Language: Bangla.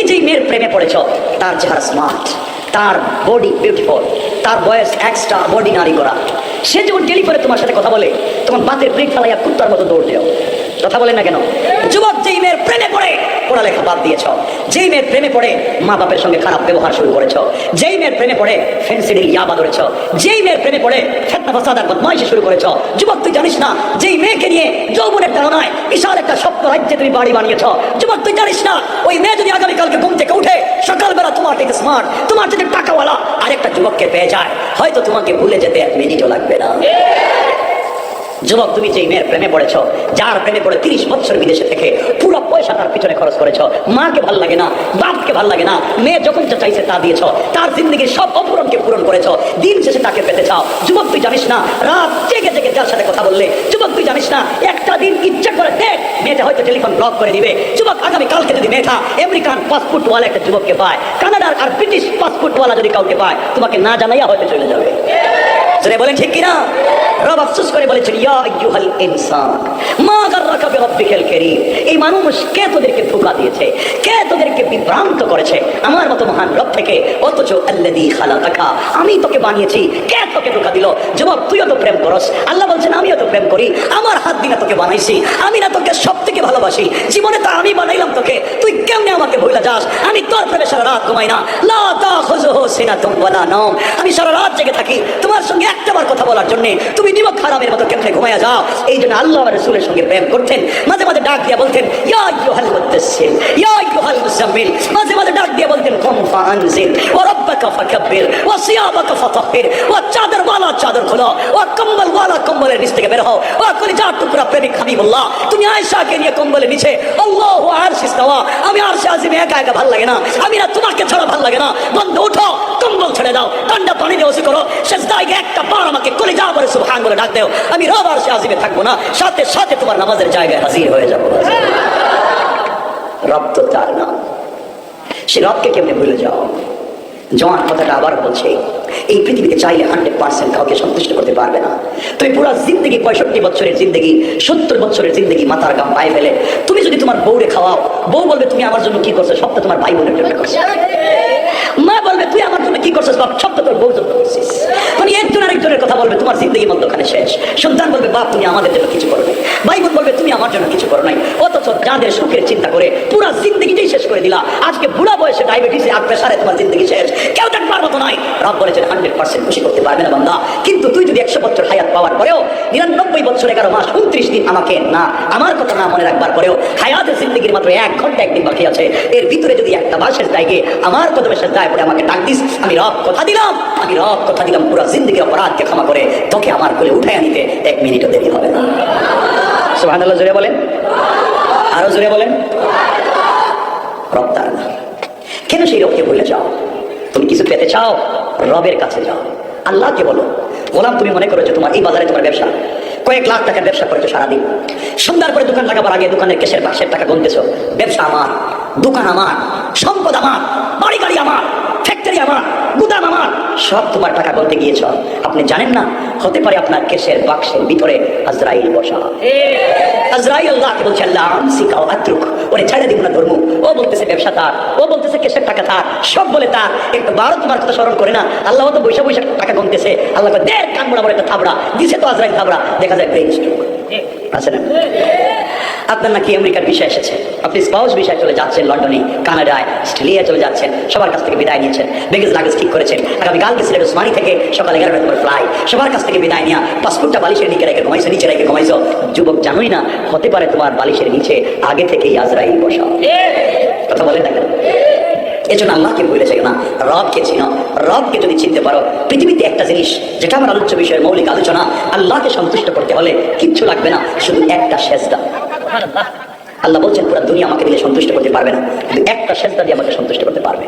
তুমি যেই মেয়ের প্রেমে পড়েছ, তার চেহারা স্মার্ট তার বডি বিউটিফুল তার বয়স এক্সট্রা বডি নারী করা। সে যখন টেলিফোনে তোমার সাথে কথা বলে তোমার বাতের ব্রেক ফেলাইয়া কুত্তার মতো দৌড় দেও কথা বলেন না কেন? যুবক যেই মেয়ের প্রেমে পড়ে, পড়ালেখা বাদ দিয়েছ। যেই মেয়ের প্রেমে পড়ে মা বাপের সঙ্গে খারাপ ব্যবহার শুরু করেছ। যেই মেয়ের প্রেমে পড়ে ফেন্সিডিল ইয়াবা ধরেছ। যেই মেয়ের প্রেমে পড়ে, ফেতনা ফাসাদার বদমাইশি শুরু করেছ। যুবক, তুই জানিস না, যেই মেয়েকে নিয়ে যৌবনের বিশাল একটা রাজ্যে তুমি বাড়ি বানিয়েছ। যুবক, তুই জানিস না, ওই মেয়ে যদি আগামীকালকে ঘুম থেকে উঠে সকালবেলা তোমার থেকে স্মার্ট তোমার থেকে টাকাওয়ালা আরেকটা যুবককে পেয়ে যায়। হয়তো তোমাকে ভুলে যেতে এক মিনিটও লাগবে না। যুবক, তুমি মেয়ের প্রেমে পড়েছ, যার প্রেমে পড়ে তিরিশ বছর বিদেশে থেকে পুরো পয়সা তার পিছনে খরচ করেছ, মাকে ভালো লাগে না, বাপকে ভালো লাগে না, মেয়ে যখন যা চাইছে তা দিয়েছ, তার জিন্দগির সব অপূরণকে পূরণ করেছ, দিন শেষে তাকে পেতে চাও। যুবক, তুই জানিস না, রাত যার সাথে কথা বললে? যুবক তুই জানিস না, একটা দিন ইচ্ছা করে দেখ, মেয়েটা হয়তো টেলিফোন ব্লক করে দিবে। যুবক, আগামী কালকে যদি মেয়েটা আমেরিকান পাসপোর্ট ওয়ালা একটা যুবককে পায়, কানাডার আর ব্রিটিশ পাসপোর্ট ওয়ালা যদি কাউকে পায়, তোমাকে না জানাইয়া হয়তো চলে যাবে। বলেন ঠিক কিনা? রব আফসোস করে বলেছেন, ইয়া ইনসান, মা গাররাকা বিরাব্বিকাল কারীম, এই মানুষ কে তোদেরকে ধোঁকা দিয়েছে? কে তোদেরকে বিভ্রান্ত করেছে? আমার মতো মহান রব থেকে অথচ আল্লাযী খালাকাকা, আমি তোকে বানিয়েছি। কে তোকে ধোঁকা দিল? যুবক তুইও তো প্রেম করস। আল্লাহ বলছেন, আমিও তো প্রেম করি। আমার হাত দিয়ে তোকে বানাইছি। আমি না তোকে সব থেকে ভালোবাসি। জীবনে তা আমি বানাইলাম তোকে। তুই কেমনে আমাকে ভুলে যাস? আমি তোর প্রেমে সারা রাত ঘুমাই না। লা তাখুযুহু সিনাতুম ওয়ালা নাওম। আমি সারা রাত জেগে থাকি। তোমার সঙ্গে একটাবার কথা বলার জন্য তুমি নিমক খারাপের মতো কেমনে ঘুমাইয়া যাও? এই জন্য আল্লাহ আমার রসুলের সঙ্গে প্রেম করতেন মাঝে মাঝে ডাক দিয়ে বলতেন ইয়া আইয়ুহাল মুদাসসির, ইয়া আইয়ুহাল মুজাম্মিল মাঝে মাঝে ডাক দিয়ে বলতেন কম ফাআনজির ওয়া রাব্বাকা ফাকাব্বির ওয়া সিয়াবাকা ফাতাহির ওয়া চাদর, ওয়ালা চাদর খোলো, ওয়া কম্বল, ওয়ালা কম্বলের নিচ থেকে বের হও। ওয়া প্রেমিক হাবিবুল্লাহ, তুমি আয়েশাকে নিয়ে কম্বলের নিচে, আল্লাহু আরশ ইস্তাওয়া আমি আরশে আজিমে একা একা ভালো লাগে না, আমি না তোমাকে ছাড়া ভালো লাগে না। বন্ধ, উঠো, কম্বল ছেড়ে দাও, ঠান্ডা পানি দিয়ে ওসি করো সেজদায় একটা বার আমাকে কলিজা বলে সুবহান বলে ডাক দেও, আমি রব আরশে আজিমে থাকব না, সাথে সাথে তোমার নামাজের জায়গায় হাজির হয়ে যাব। রব তো তার নাম সে রবকে কেমনে ভুলে যাও? জওয়ান কথাটা আবার বলছে, এই পৃথিবীতে চাইলে হান্ড্রেড পার্সেন্ট কাউকে সন্তুষ্ট করতে পারবে না। তুমি পুরো জিন্দগি, পঁয়ষট্টি বছরের জিন্দগি, সত্তর বছরের জিন্দগি মাথার গাম পায়ে ফেলে, তুমি যদি তোমার বউরে খাওয়াও, বউ বলবে, তুমি আমার জন্য কি করছ? সব তো তোমার ভাই বোনের জন্য করছ। মা বলবে, তুই আমার কি করছিস বাপ? সব তো তোর বউ জন্য করছিস তুমি একজন আরেকজনের কথা বলবে, তোমার জিন্দগি বন্ধ ওখানে শেষ। সন্তান বলবে, বাপ, তুমি আমাদের জন্য কিছু করো ভাই বোন বলবে, তুমি আমার জন্য কিছু করো নাই। অথচ যাদের সুখের চিন্তা করে পুরো জিন্দগিটাই শেষ করে দিলা। আজকে বুড়া বয়সে ডায়াবেটিস আর প্রেসারে তোমার জিন্দগি শেষ। কেউ দেখবার মতো নাই। রব বলেছেন হান্ড্রেড পার্সেন্ট খুশি করতে পারবে না বন্ধা কিন্তু তুই যদি একশো বছর পাওয়ার পরেও নিরানব্বই বছর এগারো মাস উনত্রিশ দিন আমাকে না, আমার কথা না মনে রাখবার পরেও হায়াতের জিন্দগির মাত্র এক ঘণ্টা একদিন বাকি আছে। এর ভিতরে যদি একটা বাসের জায়গায় আমার কদমে দায় পরে আমাকে ডাক দিস, আমি রব কথা দিলাম, আমি রব কথা দিলাম, পুরো জিন্দগির অপরাধকে ক্ষমা করে তোকে আমার কোলে উঠে আনিতে এক মিনিটও দেরি হবে না। সুবহানাল্লাহ, জোরে বলেন। আরও জোরে বলেন। রব তার না। কেন সেই রবকে ভুলে যাও? তুমি কিছু পেতে চাও? রবের কাছে যাও। আল্লাহকে বলো। গোলাম তুমি মনে করেছ তোমার এই বাজারে তোমার ব্যবসা। কয়েক লাখ টাকার ব্যবসা করেছ সারাদিন। সন্ধ্যার পরে দোকান লাগাবার আগে দোকানের কেসের পাশের টাকা গুনতেছো। ব্যবসা আমার, দোকান আমার, সম্পদ আমার বাড়ি গাড়ি আমার। ফ্যাক্টরি আমার, গুদাম আমার, সব তোমার টাকা গুনতে গিয়েছ। আপনি জানেন না, হতে পারে আপনার কেসের বাক্সের ভিতরে আজরাইল বসা। আজরাইল আল্লাহকে বলছে, আল্লাহ শিখাও আত্রুক, ওরে ছেড়ে দিব না ধর্ম। ও বলতেছে, ব্যবসা তার, ও বলতেছে কেসের টাকা তার, সব বলে তার। একটু বারো তোমার কথা স্মরণ করে না, আল্লাহ তো বৈশা বৈশাখ টাকা গুনতেছে। আল্লাহ দেড় কান বরাবর একটা থাবড়া, দিছে তো আজরাইল থাবড়া, দেখা যায় ব্রেন স্ট্রোক আছে না আপনার নাকি আমেরিকার বিষয় এসেছে। আপনি স্পাউস বিষয়ে চলে যাচ্ছেন লন্ডনে কানাডায় অস্ট্রেলিয়া চলে যাচ্ছেন সবার কাছ থেকে বিদায় নিয়েছেন বেগেজ লাগেজ ঠিক করেছেন। আগামীকাল গেছিলেন ওসমানি থেকে সকাল এগারোটা তোমার ফ্লাই সবার কাছ থেকে বিদায় নেওয়া পাসপোর্টটা বালিশের নিচে রেখে ঘুমাইছো নিচে রেখে ঘুমাইছো। যুবক জানোই না হতে পারে তোমার বালিশের নিচে আগে থেকেই আজরাইল বসা। কথা বলে দেখেন এজন্য আল্লাহকে বলেছে না রবকে চিনো। রবকে যদি চিনতে পারো, পৃথিবীতে একটা জিনিস যেটা আমার আলোচ্য বিষয়ের মৌলিক আলোচনা, আল্লাহকে সন্তুষ্ট করতে হলে কিচ্ছু লাগবে না, শুধু একটা সেজদা। আল্লাহ বলছেন, পুরো দুনিয়া আমাকে দিলে সন্তুষ্ট করতে পারবে না, কিন্তু একটা সেজদা দিয়ে আমাকে সন্তুষ্ট করতে পারবে।